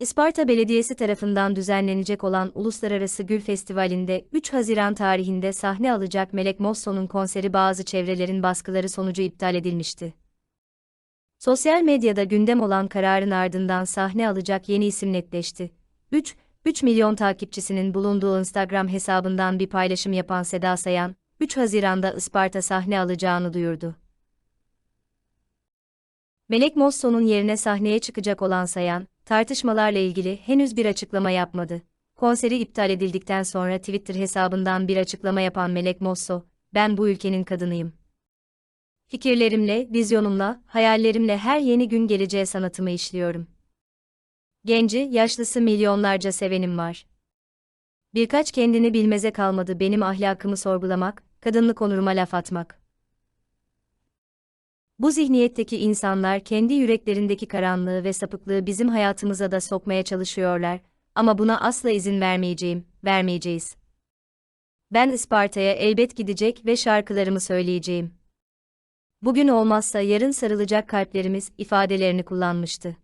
Isparta Belediyesi tarafından düzenlenecek olan Uluslararası Gül Festivali'nde 3 Haziran tarihinde sahne alacak Melek Mosso'nun konseri bazı çevrelerin baskıları sonucu iptal edilmişti. Sosyal medyada gündem olan kararın ardından sahne alacak yeni isim netleşti. 3, 3 milyon takipçisinin bulunduğu Instagram hesabından bir paylaşım yapan Seda Sayan, 3 Haziran'da Isparta sahne alacağını duyurdu. Melek Mosso'nun yerine sahneye çıkacak olan Sayan, tartışmalarla ilgili henüz bir açıklama yapmadı. Konseri iptal edildikten sonra Twitter hesabından bir açıklama yapan Melek Mosso, ben bu ülkenin kadınıyım. Fikirlerimle, vizyonumla, hayallerimle her yeni gün geleceğe sanatımı işliyorum. Genci, yaşlısı milyonlarca sevenim var. Birkaç kendini bilmeze kalmadı benim ahlakımı sorgulamak, kadınlık onuruma laf atmak. Bu zihniyetteki insanlar kendi yüreklerindeki karanlığı ve sapıklığı bizim hayatımıza da sokmaya çalışıyorlar ama buna asla izin vermeyeceğim, vermeyeceğiz. Ben Isparta'ya elbet gidecek ve şarkılarımı söyleyeceğim. Bugün olmazsa yarın sarılacak kalplerimiz ifadelerini kullanmıştı.